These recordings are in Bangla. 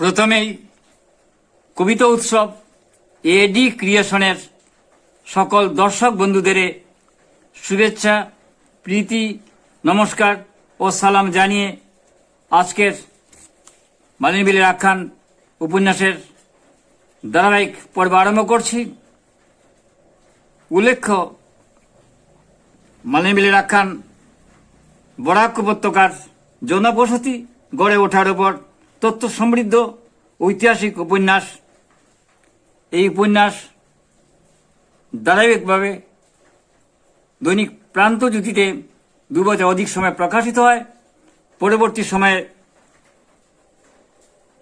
প্রথমেই কবিতা উৎসব এডি ক্রিয়েশনের সকল দর্শক বন্ধুদের শুভেচ্ছা, প্রীতি, নমস্কার ও সালাম জানিয়ে আজকের মালিনীবিলের আখ্যান উপন্যাসের ধারাবাহিক পর্ব আরম্ভ করছি। উল্লেখ্য মালিনীবিলের আখ্যান বরাক উপত্যকার জনবসতি গড়ে ওঠার উপর তথ্য সমৃদ্ধ ঐতিহাসিক উপন্যাস। এই উপন্যাস ধারাবাহিকভাবে দৈনিক প্রান্তজ্যোতিতে দু বছর অধিক সময় প্রকাশিত হয়। পরবর্তী সময়ে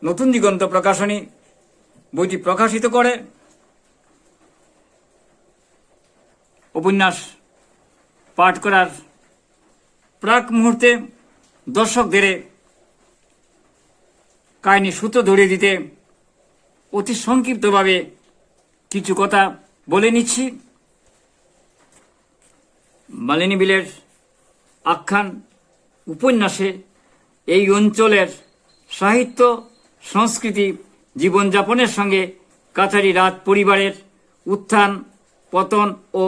নতুন দিগন্ত প্রকাশনী বইটি প্রকাশিত করে। উপন্যাস পাঠ করার প্রাক মুহূর্তে দর্শকদের কাহিনী সূত্র ধরে দিতে অতি সংক্ষিপ্তভাবে কিছু কথা বলে নিচ্ছি। মালিনী বিলের আখ্যান উপন্যাসে এই অঞ্চলের সাহিত্য, সংস্কৃতি, জীবনযাপনের সঙ্গে কাছারি রাত পরিবারের উত্থান, পতন ও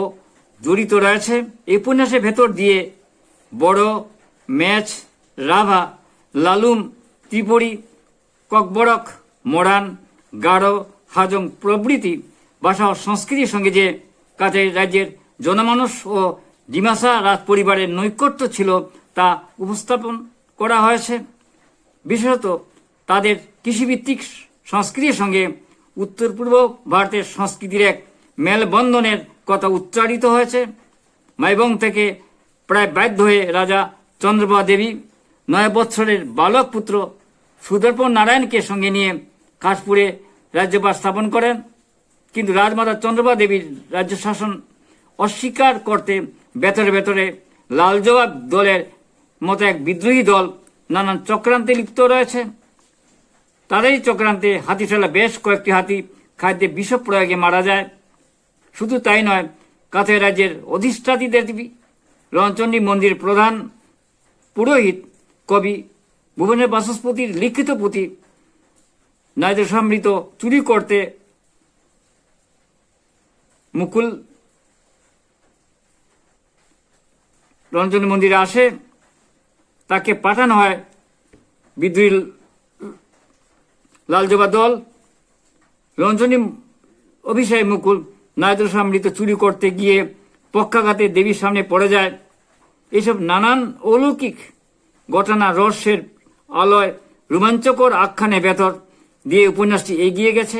জড়িত রয়েছে। এই উপন্যাসের ভেতর দিয়ে বড় ম্যাচ, রাভা, লালুম ত্রিপুরী ককবরক মোরান গাঢ়, হাজং প্রভৃতি ভাষা ও সংস্কৃতির সঙ্গে যে কাছারি রাজ্যের জনমানুষ ও ডিমাসা রাজ পরিবারের নৈকট্য ছিল তা উপস্থাপন করা হয়েছে। বিশেষত তাদের কৃষিভিত্তিক সংস্কৃতির সঙ্গে উত্তর পূর্ব ভারতের সংস্কৃতির এক মেলবন্ধনের কথা উচ্চারিত হয়েছে। মাইবং থেকে প্রায় বাধ্য হয়ে রাজা চন্দ্রপ্রভা দেবী নয় বৎসরের বালক পুত্র সুদর্পণ নারায়ণকে সঙ্গে নিয়ে কাশপুরে রাজ্যপাল স্থাপন করেন। কিন্তু রাজমাতা চন্দ্রপ্রভা দেবীর রাজ্য শাসন অস্বীকার করতে ভেতরে ভেতরে লাল জবাব দলের মতো এক বিদ্রোহী দল নানান চক্রান্তে লিপ্ত রয়েছে। তাদেরই চক্রান্তে হাতিশালা বেশ কয়েকটি হাতি খাদ্যে বিষ প্রয়োগে মারা যায়। শুধু তাই নয় কাছে রাজ্যের অধিষ্ঠাত্রীদের দেবী রণচণ্ডী মন্দির প্রধান পুরোহিত কবি ভুবনের বাসস্পতির লিখিত পুঁথি, নাইদের সমৃত চুরি করতে মুকুল রঞ্জনী মন্দিরে আসে, তাকে পাঠানো হয় বিদ্রোহী লালজবা দল। রঞ্জনী অভিষেক মুকুল নায়দুর সমৃত চুরি করতে গিয়ে পক্ষাঘাতে দেবীর সামনে পড়ে যায়। এসব নানান অলৌকিক ঘটনা, রহস্যের আলয় রোমাঞ্চকর আখ্যানে ভেতর দিয়ে উপন্যাসটি এগিয়ে গেছে।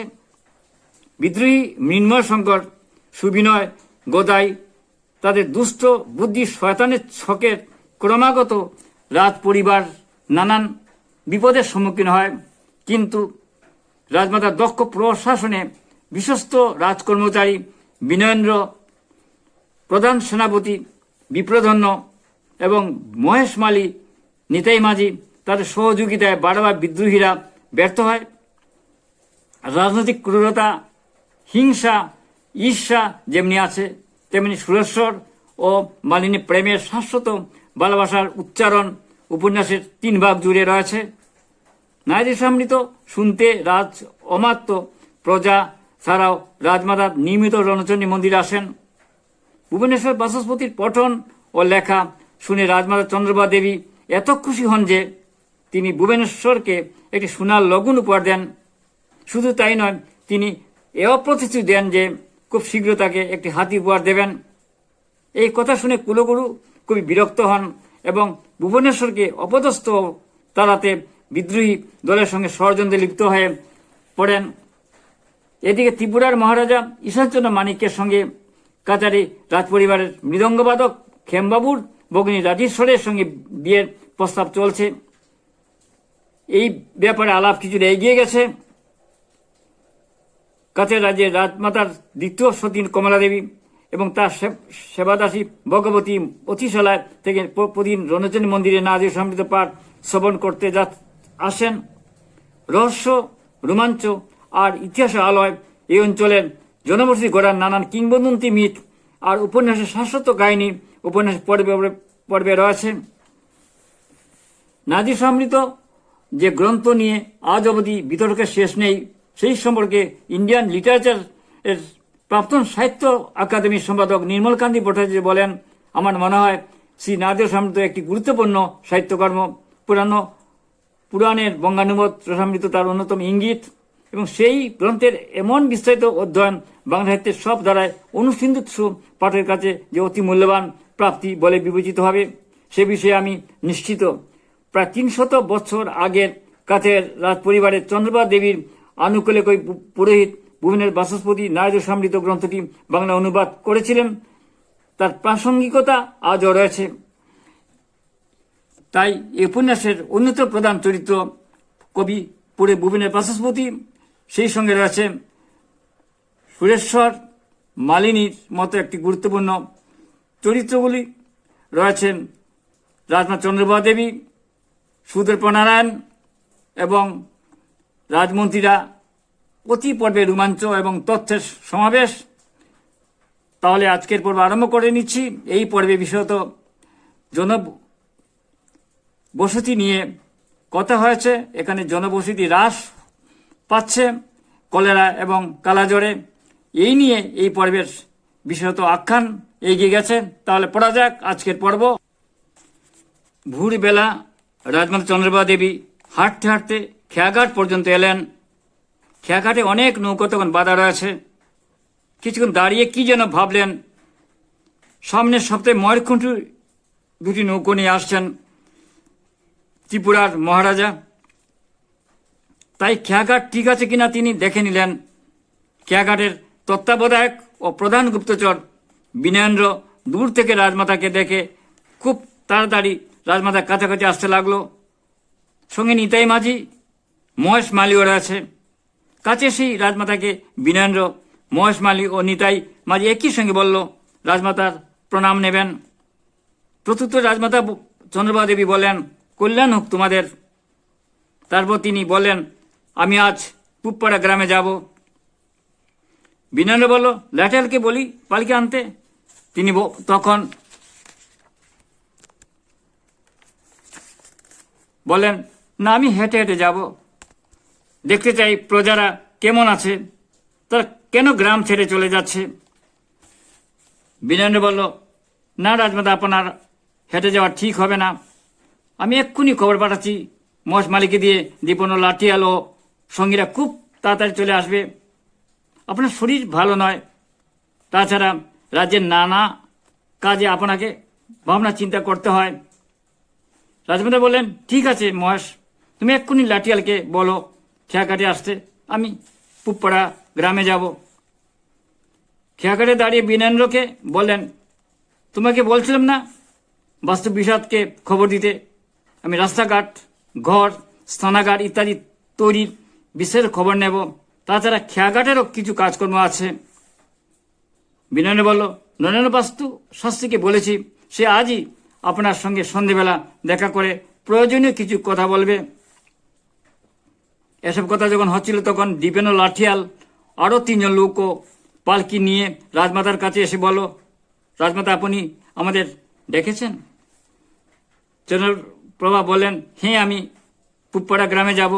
বিদ্রোহী মৃন্ময় শঙ্কর, সুবিনয় গোদাই তাদের দুষ্ট বুদ্ধি শয়তানের ছকের ক্রমাগত রাজ পরিবার নানান বিপদের সম্মুখীন হয়। কিন্তু রাজমাতার দক্ষ প্রশাসনে বিশ্বস্ত রাজকর্মচারী বিনয়েন্দ্র, প্রধান সেনাপতি বিপ্রধন্য এবং মহেশ মালী, নিতাই মাঝি তাদের সহযোগিতায় বারবার বিদ্রোহীরা ব্যর্থ হয়। রাজনৈতিক ক্রূরতা, হিংসা, ঈর্ষা যেমনি আছে, তেমনি সুরেশ্বর ও মালিনী প্রেমের শাশ্বত ভালোবাসার উচ্চারণ উপন্যাসের তিন ভাগ জুড়ে রয়েছে। নারী সমৃত শুনতে রাজ অমাত্য। প্রজা ছাড়াও রাজমাতার নিয়মিত রণচণ্ডী মন্দিরে আসেন। ভুবনেশ্বর বাচস্পতির পঠন ও লেখা শুনে রাজমাতা চন্দ্রবা দেবী এত খুশি হন যে তিনি ভুবনেশ্বরকে একটি সোনার লগুন উপহার দেন। শুধু তাই নয়, তিনি এও প্রতিশ্রুতি দেন যে খুব শীঘ্র তাকে একটি হাতি উপহার দেবেন। এই কথা শুনে কুলগুরু খুবই বিরক্ত হন এবং ভুবনেশ্বরকে অপদস্থ তালাতে বিদ্রোহী দলের সঙ্গে ষড়যন্ত্রে লিপ্ত হয়ে পড়েন। এদিকে ত্রিপুরার মহারাজা ঈশ্বরচন্দ্র মানিক্যের সঙ্গে কাতারে রাজপরিবারের মৃদঙ্গবাদক খেমবাবুর ভগিনী রাজেশ্বরের সঙ্গে বিয়ের প্রস্তাব চলছে। এই ব্যাপারে আলাপ কিছুটা এগিয়ে গেছে। কাছে রাজ্যের রাজমাতার দ্বিতীয় সতীন কমলা দেবী এবং তার সেবাদাসী ভগবতী অতিশালায় থেকে প্রতিদিন রণচন্দ্র মন্দিরে নাজির সমৃদ্ধ পাঠ শ্রবণ করতে যা, আসেন। রহস্য, রোমাঞ্চ আর ইতিহাস আলয় এই অঞ্চলের জনবসতি গড়ার নানান কিংবদন্তি মিথ আর উপন্যাসের শাশ্বত কাহিনী উপন্যাস পর্বে পর্বে রয়েছে। নাজি সমৃদ্ধ যে গ্রন্থ নিয়ে আজ অবধি বিতর্কের শেষ নেই, সেই সম্পর্কে ইন্ডিয়ান লিটারেচার এর প্রাক্তন সাহিত্য একাডেমির সম্পাদক নির্মলকান্তি ভট্টাচার্য বলেন, আমার মনে হয় শ্রী নারদ সমৃদ্ধ একটি গুরুত্বপূর্ণ সাহিত্যকর্ম। পুরানো পুরাণের বঙ্গানুবাদ রসামৃত তার অন্যতম ইঙ্গিত এবং সেই গ্রন্থের এমন বিস্তারিত অধ্যয়ন বাংলা সাহিত্যের সব ধারায় অনুসিন্ধু পাঠের কাছে যে অতি মূল্যবান প্রাপ্তি বলে বিবেচিত হবে, সে বিষয়ে আমি নিশ্চিত। প্রায় তিনশত বছর আগের কাছের রাজ পরিবারের চন্দ্রবা দেবীর আনুকূলিক ওই পু- পুরোহিত ভুবনের বাসস্পতি নারদ সমৃদ্ধ গ্রন্থটি বাংলা অনুবাদ করেছিলেন। তার প্রাসঙ্গিকতা আজও রয়েছে। তাই এই উপন্যাসের অন্যতম প্রধান চরিত্র কবি পুরে ভুবনের বাসস্পতি, সেই সঙ্গে রয়েছে সুরেশ্বর মালিনীর মতো একটি গুরুত্বপূর্ণ চরিত্রগুলি। রয়েছেন রাজনাথ চন্দ্রবা দেবী সুদর্প নারায়ণ এবং রাজমন্ত্রীরা প্রতি পর্বে রোমাঞ্চ এবং তথ্যের সমাবেশ। তাহলে আজকের পর্ব আরম্ভ করে নিচ্ছি। এই পর্বে বিশেষত জন বসতি নিয়ে কথা হয়েছে। এখানে জনবসতি হ্রাস পাচ্ছে কলেরা এবং কালাজ্বরে। এই নিয়ে এই পর্বের বিশেষত আখ্যান এগিয়ে গেছে। তাহলে পড়া যাক আজকের পর্ব। ভোরবেলা রাজমাতা চন্দ্রবা দেবী হাঁটতে হাঁটতে খেয়াঘাট পর্যন্ত এলেন। খেয়াঘাটে অনেক নৌকো তখন বাধা রয়েছে। কিছুক্ষণ দাঁড়িয়ে কি যেন ভাবলেন। সামনের সপ্তাহে ময়ূরকুণ্ঠ দুটি নৌকো নিয়ে আসছেন ত্রিপুরার মহারাজা। তাই খেয়াঘাট ঠিক আছে কিনা তিনি দেখে নিলেন। খেয়াঘাটের তত্ত্বাবধায়ক ও প্রধান গুপ্তচর বিনয়েন্দ্র দূর থেকে রাজমাতাকে দেখে খুব তাড়াতাড়ি রাজমাতার কাছাকাছি আসতে লাগল। সঙ্গে নিতাই মাঝি, মহেশ মালিও রয়েছে কাছে সেই রাজমাতাকে বিনয়েন্দ্র, মহেশ মালি ও নিতাই মাঝি একই সঙ্গে বলল, রাজমাতার প্রণাম নেবেন। প্রত্যুত্তর রাজমাতা চন্দ্রবা দেবী বলেন, কল্যাণ হোক তোমাদের। তারপর তিনি বলেন, আমি আজ পুপ্পাড়া গ্রামে যাব। বিনয়েন্দ্র বলল, ল্যাটেলকে বলি পালকে আনতে? তিনি তখন বলেন, না, আমি হেঁটে হেঁটে যাব। দেখতে চাই প্রজারা কেমন আছে। তারা কেন গ্রাম ছেড়ে চলে যাচ্ছে? বিনয়েন্দ্র বলল, না, রাজমাতা, আপনার হেঁটে যাওয়া ঠিক হবে না। আমি এক্ষুনি খবর পাঠাচ্ছি। মশ মালিকে দিয়ে দীপন লাঠিয়াল ও সঙ্গীরা খুব তাড়াতাড়ি চলে আসবে। আপনার শরীর ভালো নয়। তাছাড়া রাজ্যের নানা কাজে আপনাকে ভাবনা চিন্তা করতে হয়। রাজমাতা বললেন, ঠিক আছে মহেশ তুমি এক্ষুনি লাঠিয়ালকে বলো, খেয়াঘাটে আসতে। আমি পুপ্পাড়া গ্রামে যাব। খেয়াঘাটে দাঁড়িয়ে বীরেন্দ্রকে বললেন, তোমাকে বলছিলাম না বাস্তু বিষাদকে খবর দিতে। আমি রাস্তাঘাট, ঘর স্থানাঘাট ইত্যাদি তৈরির বিশেষ খবর নেব। তাছাড়া খেয়াঘাটেরও কিছু কাজকর্ম আছে। বিনয় বলল, নরেন্দ্র বাস্তু শাস্ত্রীকে বলেছি, সে আজই আপনার সঙ্গে সন্ধেবেলা দেখা করে প্রয়োজনীয় কিছু কথা বলবে। এসব কথা যখন হচ্ছিল তখন দীপেন লাঠিয়াল, আরও তিনজন লোকও পালকি নিয়ে রাজমাতার কাছে এসে বলো, রাজমাতা আপনি আমাদের ডেকেছেন? চন্দ্রপ্রভা বলেন হ্যাঁ আমি পুপ্পাড়া গ্রামে যাব।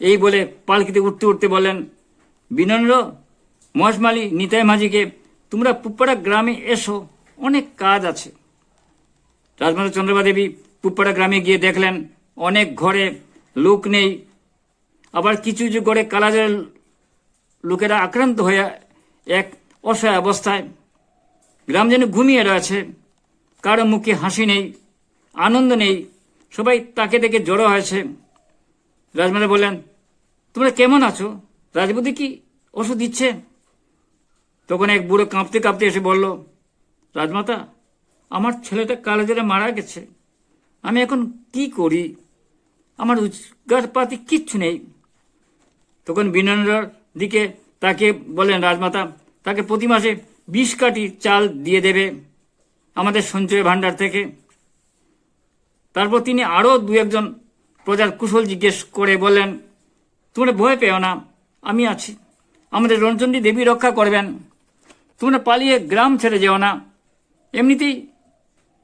এই বলে পালকিতে উঠতে উঠতে বললেন বিনন্দ্র মহেশমালী, নিতাই মাঝিকে তোমরা পুপ্পাড়া গ্রামে এসো, অনেক কাজ আছে। রাজমাতা চন্দ্রবা দেবী পুপ্পাড়া গ্রামে গিয়ে দেখলেন, অনেক ঘরে লোক নেই। আবার কিছু কিছু ঘরে কালাজের লোকেরা আক্রান্ত হয়ে এক অসহায় অবস্থায় গ্রাম যেন ঘুমিয়ে রয়েছে। কারও মুখে হাসি নেই, আনন্দ নেই, সবাই তাকে দেখে জড়ো হয়েছে। রাজমাতা বললেন, তোমরা কেমন আছো? রাজবতী কি ওষুধ দিচ্ছে? তখন এক বুড়ো কাঁপতে কাঁপতে এসে বলল, রাজমাতা আমার ছেলেটা কালো জ্বরে মারা গেছে। আমি এখন কি করি? আমার উৎগারপাতি কিচ্ছু নেই। তখন বিনন্দ্রর দিকে তাকে বলেন, রাজমাতা, তাকে প্রতি মাসে বিশ কাটি চাল দিয়ে দেবে আমাদের সঞ্চয় ভাণ্ডার থেকে। তারপর তিনি আরও দু একজন প্রজার কুশল জিজ্ঞেস করে বলেন, তোমরা ভয় পেও না, আমি আছি। আমাদের রণচণ্ডী দেবী রক্ষা করবেন। তোমরা পালিয়ে গ্রাম ছেড়ে যেও না। এমনিতেই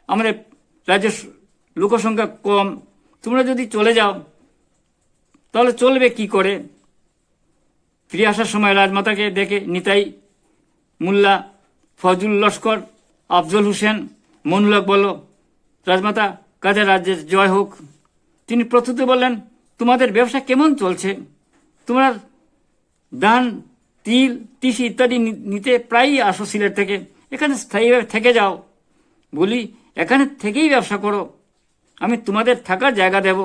আমাদের রাজ্যের লোকসংখ্যা কম। তোমরা যদি চলে যাও, তাহলে চলবে কি করে? ফিরে আসার সময় রাজমাতাকে দেখে নিতাই, মোল্লা ফজল লস্কর, আফজল হোসেন মনুলক বলল রাজমাতা কাজে রাজ্যের জয় হোক। তিনি প্রথমে বললেন, তোমাদের ব্যবসা কেমন চলছে? তোমরা ধান, তিল, তিসি ইত্যাদি নিতে প্রায়ই আসো সিলেট থেকে। এখানে স্থায়ীভাবে থেকে যাও। বলি এখানে থেকেই ব্যবসা করো। আমি তোমাদের থাকার জায়গা দেব।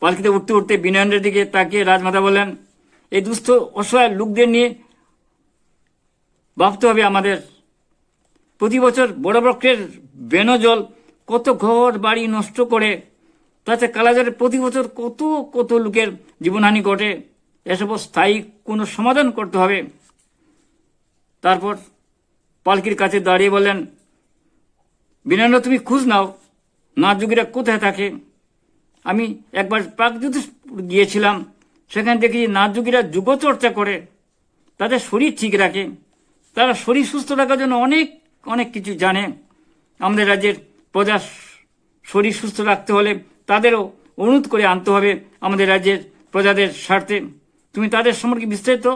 পালকিতে উঠতে উঠতে বিনয়নের দিকে তাকিয়ে রাজমাতা বললেন, এই দুস্থ, অসহায় লোকদের নিয়ে ভাবতে হবে আমাদের। প্রতি বছর বড় বক্রের বেনজল কত ঘর বাড়ি নষ্ট করে, তাতে কালাজারে প্রতি বছর কত কত লোকের জীবনহানি ঘটে। এসব স্থায়ী কোনো সমাধান করতে হবে। তারপর পালকির কাছে দাঁড়িয়ে বললেন বিনন্দ তুমি খুঁজ নাও। নাচযোগীরা কোথায় থাকে? আমি একবার প্রাগজ্যোতিষ গিয়েছিলাম, সেখানে দেখি নাচযোগীরা যুগচর্চা করে। তাদের শরীর ঠিক রাখে। তারা শরীর সুস্থ রাখার জন্য অনেক অনেক কিছু জানে। আমাদের রাজ্যের প্রজা শরীর সুস্থ রাখতে হলে তাদেরও অনুরোধ করে আনতে হবে আমাদের রাজ্যের প্রজাদের স্বার্থে। তুমি তাদের সম্পর্কে বিস্তারিত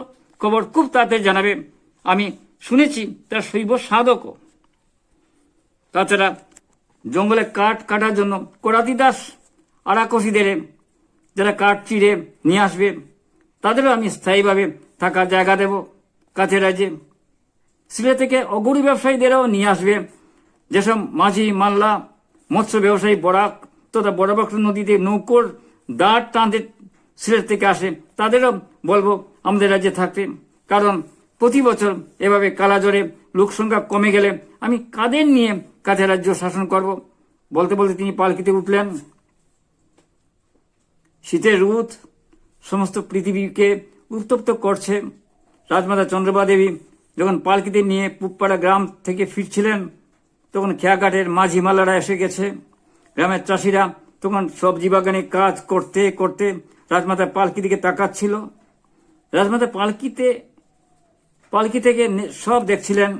খবর খুব তাড়াতাড়ি জানাবে। আমি শুনেছি তার শৈব সাধকও। তাছাড়া জঙ্গলে কাঠ কাটার জন্য কোরাতি দাস আড়াকষিদের যারা কাঠ চিড়ে নিয়ে আসবে, তাদেরও আমি স্থায়ীভাবে থাকার জায়গা দেব কাছে রাজ্যে। সিলে থেকে অগরু ব্যবসায়ীদেরও নিয়ে আসবে যেসব মাঝি, মাল্লা, মৎস্য ব্যবসায়ী, বরাক তথা বড়বাক্স নদীতে নৌকোর দাঁড় টানতে সিলেট থেকে আসে, তাদেরও বলব আমাদের রাজ্যে থাকতে। কারণ প্রতি বছর এভাবে কালাজ্বরে লোক সংখ্যা কমে গেলে আমি কাদের নিয়ে কাছে রাজ্য শাসন করব? বলতে বলতে তিনি পালকিতে উঠলেন। শীতের রুদ সমস্ত পৃথিবীকে উত্তপ্ত করছে। রাজমাতা চন্দ্রবা দেবী যখন পালকিতে নিয়ে পুপ্পাড়া গ্রাম থেকে ফিরছিলেন, তখন খেয়াঘাটের মাঝি মালারা এসে গেছে। গ্রামের চাষিরা তখন সবজি বাগানে কাজ করতে করতে রাজমাতা পালকি দিকে তাকাচ্ছিল। রাজমাতা পালকিতে পালকি থেকে সব দেখছিলেন।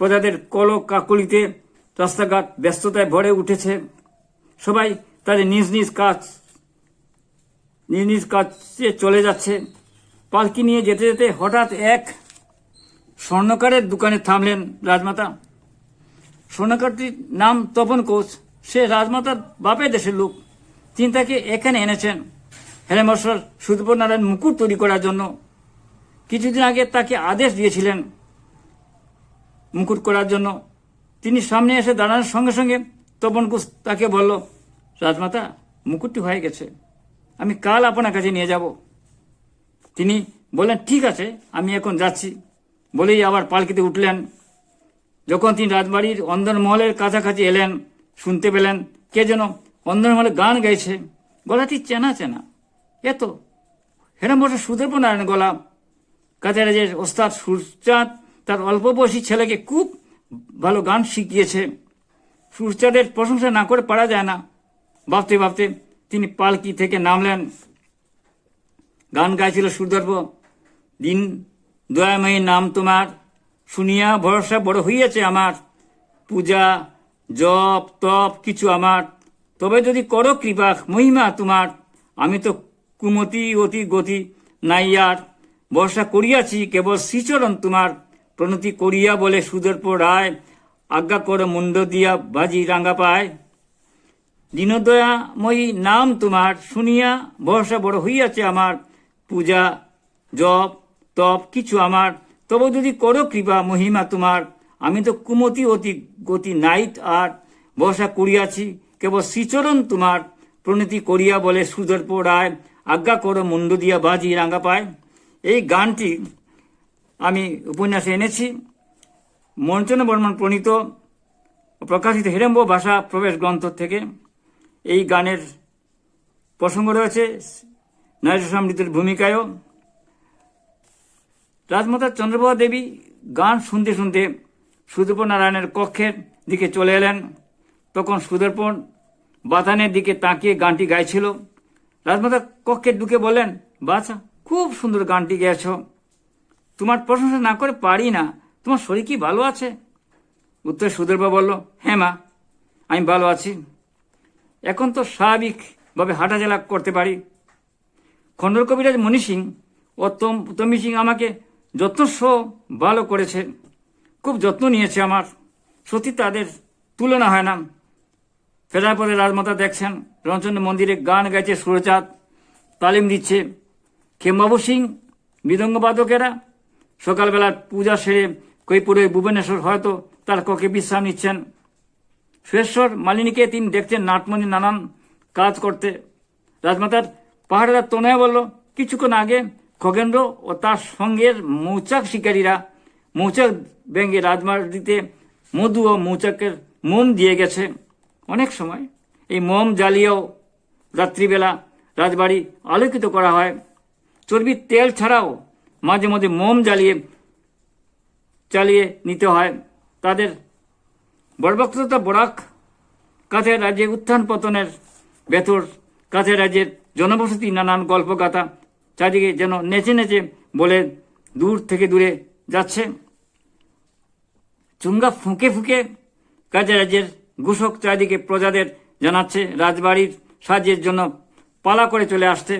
প্রজাদের কল কাকলিতে রাস্তাঘাট ব্যস্ততায় ভরে উঠেছে। সবাই তাদের নিজ নিজ কাজ, নিজ নিজ কাজে চলে যাচ্ছে। পালকি নিয়ে যেতে যেতে হঠাৎ এক স্বর্ণকারের দোকানে থামলেন রাজমাতা। স্বর্ণকারটির নাম তপন কোচ সে রাজমাতার বাপের দেশের লোক। তিনি তাকে এখানে এনেছেন। হেলেমর্ষর সুদপুর নারায়ণ মুকুট তৈরি করার জন্য। কিছুদিন আগে তাকে আদেশ দিয়েছিলেন মুকুট করার জন্য। তিনি সামনে এসে দাঁড়ানোর সঙ্গে সঙ্গে তপন কোচ তাকে বলল, রাজমাতা, মুকুটটি হয়ে গেছে। আমি কাল আপনার কাছে নিয়ে যাব। তিনি বললেন, ঠিক আছে, আমি এখন যাচ্ছি। বলেই আবার পালকিতে উঠলেন। যখন তিনি রাজবাড়ির অন্দরমহলের কাছাকাছি এলেন, শুনতে পেলেন কে যেন অন্দরমহলে গান গাইছে। গলাটি চেনা চেনা। এত হেরাম বসে সুদেব নারায়ণ গলা। কাছারাজের ওস্তাদ সুরচাঁদ, তার অল্প বয়সী ছেলেকে খুব ভালো গান শিখিয়েছে। সুরচাঁদের প্রশংসা না করে পারা যায় না। ভাবতে ভাবতে তিনি পালকি থেকে নামলেন। গান গাইছিল সুদর্ভ দিন দয়াময়ী নাম তোমার, শুনিয়া ভরসা বড় হইয়াছে আমার। পূজা, জপ, তপ কিছু আমার। তবে যদি করো কৃপা মহিমা তোমার। আমি তো কুমতি অতি গতি নাই আর ভরসা করিয়াছি, কেবল শ্রীচরণ তোমার প্রণতি করিয়া বলে সুদর্প রায় আজ্ঞা করো মুন্ড দিয়া বাজি রাঙ্গা পায়। দীনদয়াময়ী নাম তোমার শুনিয়া ভরসা বড় হইয়াছে আমার পূজা, জপ, তপ কিছু আমার। তবে যদি করো কৃপা, মহিমা তোমার। আমি তো কুমতি অতি গতি নাইট আর ভরসা করিয়াছি, কেবল শ্রীচরণ তোমার প্রণতি করিয়া বলে সুদর্প রায় আজ্ঞা করো মুন্ড দিয়া বাজি রাঙ্গা পায়। এই গানটি আমি উপন্যাসে এনেছি। মঞ্চনা বর্মন প্রণীত প্রকাশিত হিরম্ব ভাষা প্রবেশ গ্রন্থ থেকে। এই গানের প্রসঙ্গ রয়েছে নারী সমৃদ্ধের ভূমিকায়ও। রাজমাতা চন্দ্রপ্রভা দেবী গান শুনতে শুনতে সুদর্পণ নারায়ণের কক্ষের দিকে চলে এলেন। তখন সুদর্পণ বাতানের দিকে তাকিয়ে গানটি গাইছিল। রাজমাতা কক্ষে ঢুকে বললেন, বাছা খুব সুন্দর গানটি গেয়েছ। তোমার প্রশংসা না করে পারি না। তোমার শরীর কি ভালো আছে? উত্তর সুদর্বা বলল হ্যাঁ মা, আমি ভালো আছি। এখন তো স্বাভাবিক ভাবে হাঁটাচলা করতে পারি। খণ্ডর কবিরাজ মণি সিং ও তম সিং আমাকে যত্নস্ব ভালো করেছে। খুব যত্ন নিয়েছে আমার। সত্যি তাদের তুলনা হয় না। ফেরার পরে রাজমাতা দেখছেন, রণচন্দ্র মন্দিরে গান গাইছে সুরচাঁদ তালিম দিচ্ছে। খেমবাবু সিং মৃদঙ্গবাদকেরা সকালবেলা পূজা সেরে কৈপুরে ভুবনেশ্বর হয়তো তার ককে বিশ্রাম নিচ্ছেন। সুরেশ্বর মালিনীকে তিনি দেখছেন নাটমণি নানান কাজ করতে। রাজমাতার পাহাড়ের তনয় বলল, কিছুক্ষণ আগে খগেন্দ্র ও তার সঙ্গের মৌচাক শিকারীরা মৌচাক ব্যাঙ্গে রাজমাটিতে মধু ও মৌচাকের মোম দিয়ে গেছে। অনেক সময় এই মোম জ্বালিয়েও রাত্রিবেলা রাজবাড়ি আলোকিত করা হয়। চর্বির তেল ছাড়াও মাঝে মাঝে মোম জ্বালিয়ে, চালিয়ে নিতে হয়। তাদের বর্বক্ততা বরাক কাছের রাজ্যে উত্থান পতনের ভেতর কাছের রাজ্যের জনবসতি নানান গল্পগাথা চারিদিকে যেন নেচে নেচে বলে দূর থেকে দূরে যাচ্ছে। চুঙ্গা ফুঁকে ফুঁকে কাজে রাজ্যের ঘোষক চারিদিকে প্রজাদের জানাচ্ছে। রাজবাড়ির সাহায্যের জন্য পালা করে চলে আসছে।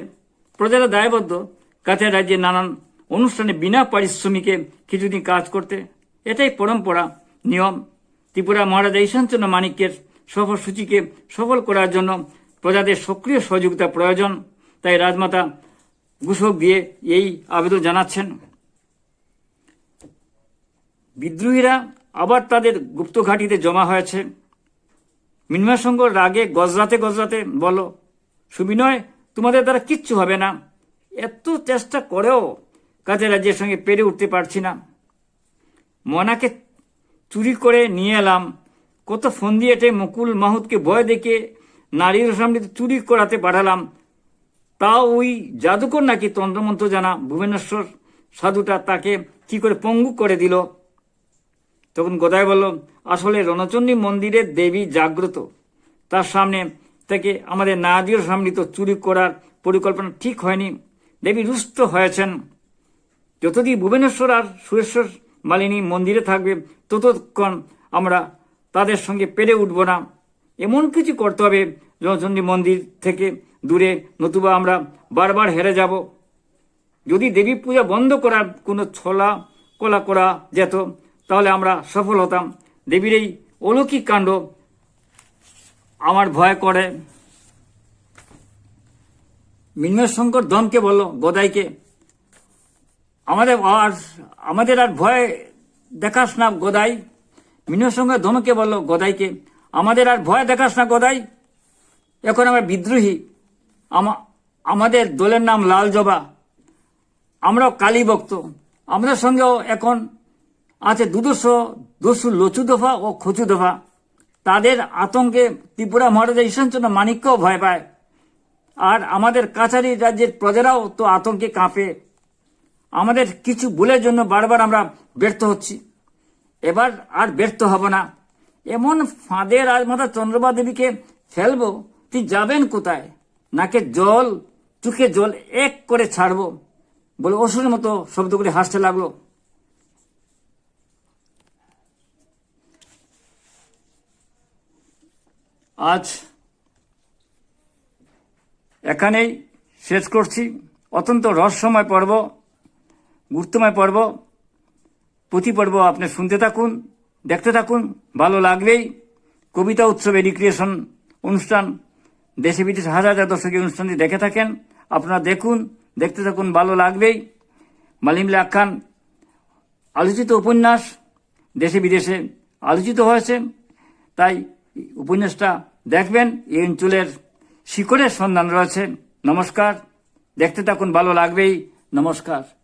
প্রজারা দায়বদ্ধ। কাছের রাজ্যে নানান অনুষ্ঠানে বিনা পারিশ্রমিকে কিছুদিন কাজ করতে। এটাই পরম্পরা, নিয়ম। ত্রিপুরা মহারাজা ঈশানচন্দ্র মানিক্যের সফরসূচিকে সফল করার জন্য প্রজাদের সক্রিয় সহযোগিতা প্রয়োজন। তাই রাজমাতা ঘোষক দিয়ে এই আবেদন জানাচ্ছেন। বিদ্রোহীরা আবার তাদের গুপ্ত ঘাঁটিতে জমা হয়েছে। মিনময় সঙ্গ রাগে গজরাতে গজরাতে বলো সুবিনয়, তোমাদের দ্বারা কিচ্ছু হবে না। এত চেষ্টা করেও কাজে রাজ্যের সঙ্গে পেরে উঠতে পারছি না। মনাকে চুরি করে নিয়ে এলাম। কত ফোন দিয়ে মুকুল মাহুতকে ভয় দেখে নারীর সামনে চুরি করাতে পাঠালাম। তাও ওই জাদুকর নাকি তন্ত্রমন্ত্র জানা ভুবনেশ্বর সাধুটা তাকে কি করে পঙ্গু করে দিল। তখন গোদায় বলল, আসলে রণচণ্ডী মন্দিরের দেবী জাগ্রত। তার সামনে তাকে আমাদের নাদির তো চুরি করার পরিকল্পনা ঠিক হয়নি। দেবী রুষ্ট হয়েছেন। যতদিন ভুবনেশ্বর আর সুরেশ্বর মালিনী মন্দিরে থাকবে, ততক্ষণ আমরা তাদের সঙ্গে পেরে উঠব না। এমন কিছু করতে হবে রণচণ্ডী মন্দির থেকে দূরে, নতুবা আমরা বারবার হেরে যাব। যদি দেবী পূজা বন্ধ করার কোনো ছলা কলা করা যেত, তাহলে আমরা সফল হতাম। দেবীর এই অলৌকিক কাণ্ড আমার ভয় করে। মিন্ময় শঙ্কর দমকে বলল গদাইকে। আমাদের আর আমাদের আর ভয় দেখাস না গদাই। মিন্ময় শঙ্কর ধমকে বলল গদাইকে। আমাদের আর ভয় দেখাস না গদাই। এখন আমরা বিদ্রোহী। আমা- আমাদের দলের নাম লাল জবা। আমরাও কালী ভক্ত। আমাদের সঙ্গেও এখন আছে দুদশো দস্যু লচু দফা ও খচু দফা। তাদের আতঙ্কে ত্রিপুরা মহারাজা ঈশ্বরচন্দ্র মানিক্যও ভয় পায়। আর আমাদের কাছারি রাজ্যের প্রজারাও তো আতঙ্কে কাঁপে। আমাদের কিছু ভুলের জন্য বারবার আমরা ব্যর্থ হচ্ছি। এবার আর ব্যর্থ হব না। এমন ফাঁদে রাজমাতা চন্দ্রবা দেবীকে ফেলব তুই যাবেন কোথায়? নাকে জল, চোখে জল এক করে ছাড়বো। বলে অসুরের মতো শব্দ করে হাসতে লাগল। আজ এখানেই শেষ করছি। অত্যন্ত রহস্যময় পর্ব, গুরুত্বময় পর্ব। প্রতি পর্ব আপনি শুনতে থাকুন, দেখতে থাকুন, ভালো লাগবেই। কবিতা উৎসবে রিক্রিয়েশন অনুষ্ঠান, দেশে বিদেশে হাজার হাজার দর্শক অনুষ্ঠানটি দেখে থাকেন। আপনারা দেখুন, দেখতে থাকুন, ভালো লাগবেই। মালিমলে আখ্যান আলোচিত উপন্যাস, দেশে বিদেশে আলোচিত হয়েছে। তাই উপন্যাসটা দেখবেন এই অঞ্চলের শিকড়ের সন্ধান রয়েছে। নমস্কার। দেখতে থাকুন ভালো লাগবেই। নমস্কার।